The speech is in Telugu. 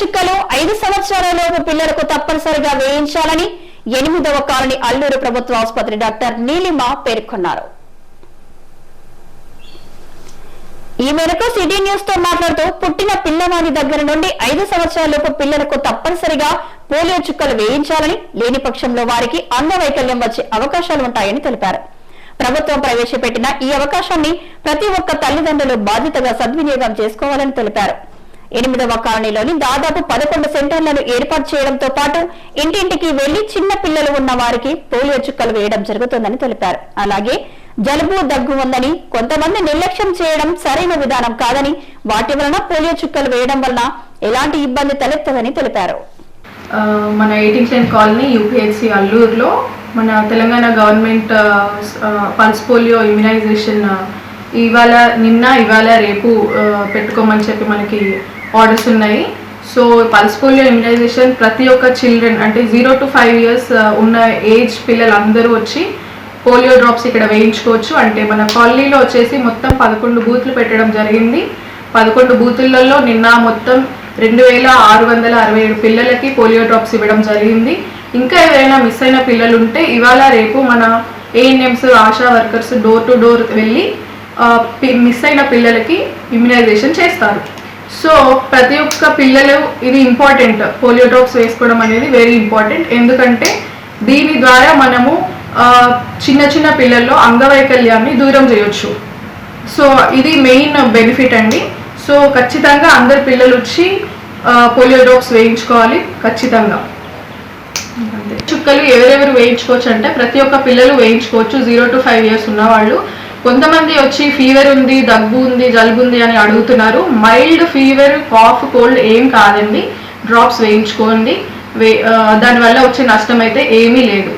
చుక్కలు ఐదు సంవత్సరాలలోపు పిల్లలకు తప్పనిసరిగా వేయించాలని ఎనిమిదవ కాలనీ అల్లూరు ప్రభుత్వ ఆసుపత్రి డాక్టర్ నీలిమ పేర్కొన్నారు. ఈ మేరకు సిటీ న్యూస్తో మాట్లాడుతూ పుట్టిన పిల్లవాడి దగ్గర నుండి ఐదు సంవత్సరాలలోపు పిల్లలకు తప్పనిసరిగా పోలియో చుక్కలు వేయించాలని లేని పక్షంలో వారికి అంగవైకల్యం వచ్చే అవకాశాలు ఉంటాయని తెలిపారు. ప్రభుత్వం ప్రవేశపెట్టిన ఈ అవకాశాన్ని ప్రతి ఒక్క తల్లిదండ్రులు బాధ్యతగా సద్వినియోగం చేసుకోవాలని తెలిపారు. ఎనిమిదవ కాలనీలోని దాదాపు పదకొండు సెంటర్లను ఏర్పాటు చేయడంతో పాటు ఇంటింటికి వెళ్ళి చిన్న పిల్లలు ఉన్న వారికి పోలియో చుక్కలు వేయడం జరుగుతుందని తెలిపారు. అలాగే జలుబు దగ్గు ఉందని కొంతమంది నిర్లక్ష్యం చేయడం సరైన విధానం కాదని వాటి వలన పోలియో చుక్కలు వేయడం వలన ఎలాంటి ఇబ్బంది తలెత్తదని తెలిపారు. మన ఎయిటీన్ లైన్ కాలనీ యూపీహెచ్సి అల్లూరులో మన Telangana government pulse polio immunisation ఇవాళ నిన్న ఇవాళ రేపు పెట్టుకోమని చెప్పి మనకి ఆర్డర్స్ ఉన్నాయి. సో పల్స్ పోలియో ఇమ్యునైజేషన్ ప్రతి ఒక్క చిల్డ్రన్ అంటే జీరో టు ఫైవ్ ఇయర్స్ ఉన్న ఏజ్ పిల్లలందరూ వచ్చి పోలియో డ్రాప్స్ ఇక్కడ వేయించుకోవచ్చు. అంటే మన కాలనీలో వచ్చేసి మొత్తం పదకొండు బూత్లు పెట్టడం జరిగింది. పదకొండు బూతులలో నిన్న మొత్తం రెండు వేల ఆరు వందల అరవై ఏడు పిల్లలకి పోలియో డ్రాప్స్ ఇవ్వడం జరిగింది. ఇంకా ఎవరైనా మిస్ అయిన పిల్లలు ఉంటే ఇవాళ రేపు మన ANMs ASHA workers door to door వెళ్ళి uh, మిస్ అయిన పిల్లలకి ఇమ్యునైజేషన్ చేస్తారు. సో ప్రతి ఒక్క పిల్లలు ఇది ఇంపార్టెంట్ పోలియో డ్రాప్స్ వేసుకోవడం అనేది వెరీ ఇంపార్టెంట్ ఎందుకంటే దీని ద్వారా మనము చిన్న చిన్న పిల్లల్లో అంగవైకల్యాన్ని దూరం చేయొచ్చు. సో ఇది మెయిన్ బెనిఫిట్ అండి. సో ఖచ్చితంగా అందరు పిల్లలు వచ్చి పోలియో డ్రాప్స్ వేయించుకోవాలి ఖచ్చితంగా. చుక్కలు ఎవరెవరు వేయించుకోవచ్చు అంటే ప్రతి ఒక్క పిల్లలు వేయించుకోవచ్చు. జీరో టు ఫైవ్ ఇయర్స్ ఉన్న వాళ్ళు కొంతమంది వచ్చి ఫీవర్ ఉంది దగ్గు ఉంది జలుబు ఉంది అని అడుగుతున్నారు. మైల్డ్ ఫీవర్ కాఫ్ కోల్డ్ ఏం కాదండి. డ్రాప్స్ వేయించుకోండి. వే దానివల్ల వచ్చే నష్టం అయితే ఏమీ లేదు.